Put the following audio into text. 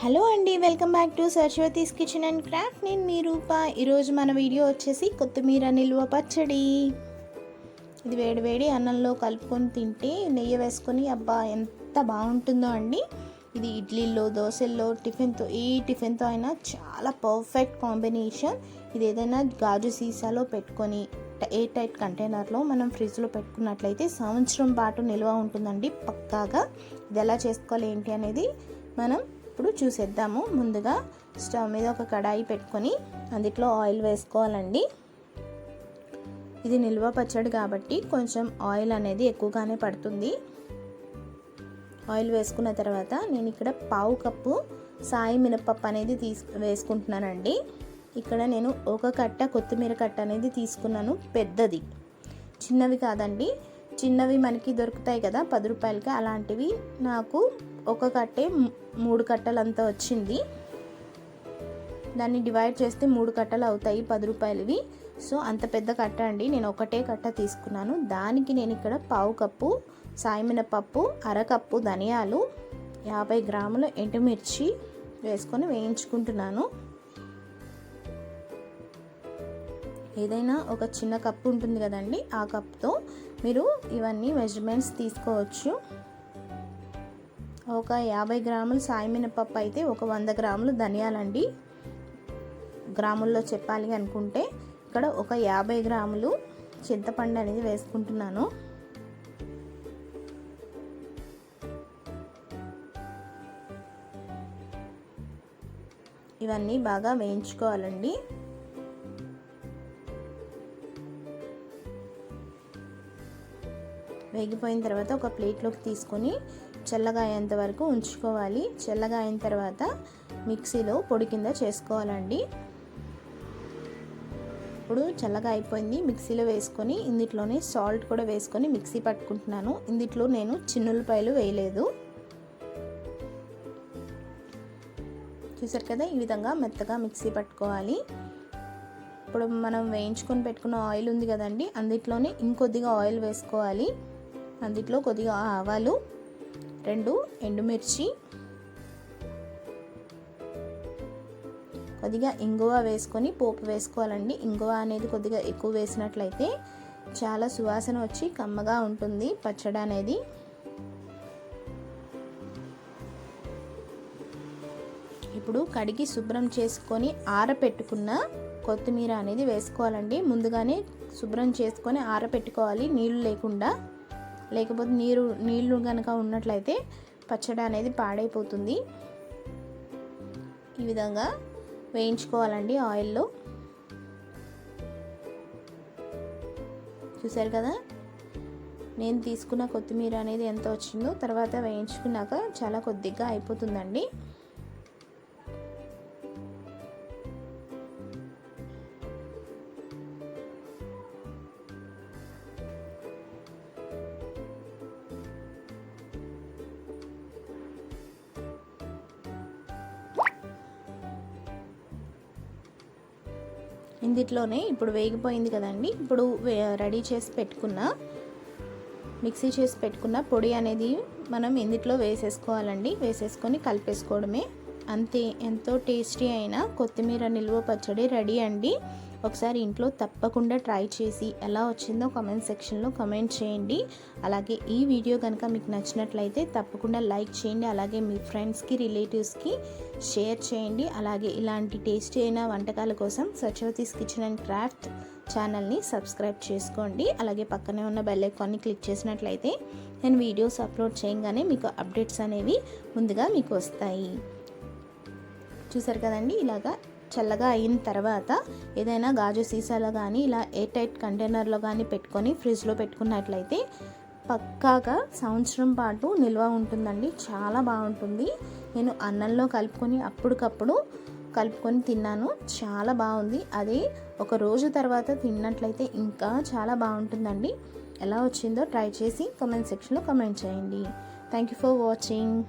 Hello అండి welcome back to Saraswati's kitchen and craft. నేను మీ రూప. ఈరోజు మన వీడియో వచ్చేసి కొత్తిమీర నిల్వ పచ్చడి. ఇది వేడి వేడి అన్నంలో కలుపుకొని తింటే నెయ్యి వేసుకొని అబ్బా ఎంత బాగుంటుందో అండి. ఇది ఇడ్లీలో దోశల్లో టిఫిన్తో ఏ టిఫిన్తో అయినా చాలా పర్ఫెక్ట్ కాంబినేషన్. ఇది ఏదైనా గాజు సీసాలో పెట్టుకొని ఎయిర్ టైట్ కంటైనర్లో మనం ఫ్రిడ్జ్లో పెట్టుకున్నట్లయితే సంవత్సరం పాటు నిల్వ ఉంటుందండి పక్కాగా. ఇది ఎలా చేసుకోవాలి ఏంటి అనేది మనం ఇప్పుడు చూసేద్దాము. ముందుగా స్టవ్ మీద ఒక కడాయి పెట్టుకొని అందులో ఆయిల్ వేసుకోవాలండి. ఇది నిల్వ పచ్చడి కాబట్టి కొంచెం ఆయిల్ అనేది ఎక్కువగానే పడుతుంది. ఆయిల్ వేసుకున్న తర్వాత నేను ఇక్కడ పావు కప్పు సాయి మినపప్పు అనేది తీసు వేసుకుంటున్నానండి. ఇక్కడ నేను ఒక కట్ట కొత్తిమీర కట్ట అనేది తీసుకున్నాను పెద్దది. చిన్నవి కాదండి. చిన్నవి మనకి దొరుకుతాయి కదా పది రూపాయలకి అలాంటివి. నాకు ఒక కట్టే మూడు కట్టలంతా వచ్చింది. దాన్ని డివైడ్ చేస్తే మూడు కట్టలు అవుతాయి పది రూపాయలవి. సో అంత పెద్ద కట్ట అండి. నేను ఒకటే కట్ట తీసుకున్నాను. దానికి నేను ఇక్కడ పావు కప్పు సాయమినపప్పు అరకప్పు ధనియాలు యాభై గ్రాముల ఎండుమిర్చి వేసుకొని వేయించుకుంటున్నాను. ఏదైనా ఒక చిన్న కప్పు ఉంటుంది కదండి ఆ కప్తో మీరు ఇవన్నీ మెజర్మెంట్స్ తీసుకోవచ్చు. ఒక యాభై గ్రాములు సాయి మినపప్పు అయితే ఒక వంద గ్రాములు ధనియాలండి. గ్రాముల్లో చెప్పాలి అనుకుంటే ఇక్కడ ఒక యాభై గ్రాములు చింతపండు అనేది వేసుకుంటున్నాను. ఇవన్నీ బాగా వేయించుకోవాలండి. వేగిపోయిన తర్వాత ఒక ప్లేట్లోకి తీసుకొని చల్లగా అయ్యేంత వరకు ఉంచుకోవాలి. చల్లగా అయిన తర్వాత మిక్సీలో పొడి కింద చేసుకోవాలండి. ఇప్పుడు చల్లగా అయిపోయింది మిక్సీలో వేసుకొని ఇందులోనే సాల్ట్ కూడా వేసుకొని మిక్సీ పట్టుకుంటున్నాను. ఇందులో నేను చిన్నులపాయలు వేయలేదు. చూసారు కదా ఈ విధంగా మెత్తగా మిక్సీ పట్టుకోవాలి. ఇప్పుడు మనం వేయించుకొని పెట్టుకున్న ఆయిల్ ఉంది కదండి అందులోనే ఇంకొద్దిగా ఆయిల్ వేసుకోవాలి. అందులో కొద్దిగా ఆవాలు రెండు ఎండుమిర్చి కొద్దిగా ఇంగువ వేసుకొని పోపు వేసుకోవాలండి. ఇంగువ అనేది కొద్దిగా ఎక్కువ వేసినట్లయితే చాలా సువాసన వచ్చి కమ్మగా ఉంటుంది పచ్చడి అనేది. ఇప్పుడు కడిగి శుభ్రం చేసుకొని ఆరపెట్టుకున్న కొత్తిమీర అనేది వేసుకోవాలండి. ముందుగానే శుభ్రం చేసుకొని ఆరపెట్టుకోవాలి. నీళ్ళు లేకుండా లేకపోతే నీరు నీళ్ళు కనుక ఉన్నట్లయితే పచ్చడి అనేది పాడైపోతుంది. ఈ విధంగా వేయించుకోవాలండి ఆయిల్లో. చూసారు కదా? నేను తీసుకున్న కొత్తిమీర అనేది ఎంత వచ్చిందో తర్వాత వేయించుకున్నాక చాలా కొద్దిగా అయిపోతుందండి. ఇందిట్లోనే ఇప్పుడు వేగిపోయింది కదండి. ఇప్పుడు రెడీ చేసి పెట్టుకున్న మిక్సీ చేసి పెట్టుకున్న పొడి అనేది మనం ఇందిట్లో వేసేసుకోవాలండి. వేసేసుకొని కలిపేసుకోవడమే. అంతే ఎంతో టేస్టీ అయిన కొత్తిమీర నిల్వ పచ్చడి రెడీ అండి. ఒకసారి ఇంట్లో తప్పకుండా ట్రై చేసి ఎలా వచ్చిందో కామెంట్ సెక్షన్లో కామెంట్ చేయండి. అలాగే ఈ వీడియో కనుక మీకు నచ్చినట్లయితే తప్పకుండా లైక్ చేయండి. అలాగే మీ ఫ్రెండ్స్కి రిలేటివ్స్కి షేర్ చేయండి. అలాగే ఇలాంటి టేస్టీ అయిన వంటకాల కోసం సచవతీస్ కిచెన్ అండ్ క్రాఫ్ట్ ఛానల్ని సబ్స్క్రైబ్ చేసుకోండి. అలాగే పక్కనే ఉన్న బెల్ ఐకాన్ని క్లిక్ చేసినట్లయితే నేను వీడియోస్ అప్లోడ్ చేయగానే మీకు అప్డేట్స్ అనేవి ముందుగా మీకు వస్తాయి. చూసారు కదండి? ఇలాగా చల్లగా అయిన తర్వాత ఏదైనా గాజు సీసాలో కానీ ఇలా ఎయిర్ టైట్ కంటైనర్లో కానీ పెట్టుకొని ఫ్రిడ్జ్లో పెట్టుకున్నట్లయితే పక్కాగా సంవత్సరం పాటు నిల్వ ఉంటుందండి. చాలా బాగుంటుంది. నేను అన్నంలో కలుపుకొని అప్పటికప్పుడు కలుపుకొని తిన్నాను. చాలా బాగుంది. అది ఒక రోజు తర్వాత తిన్నట్లయితే ఇంకా చాలా బాగుంటుందండి. ఎలా వచ్చిందో ట్రై చేసి కమెంట్ సెక్షన్లో కమెంట్ చేయండి. Thank you for watching.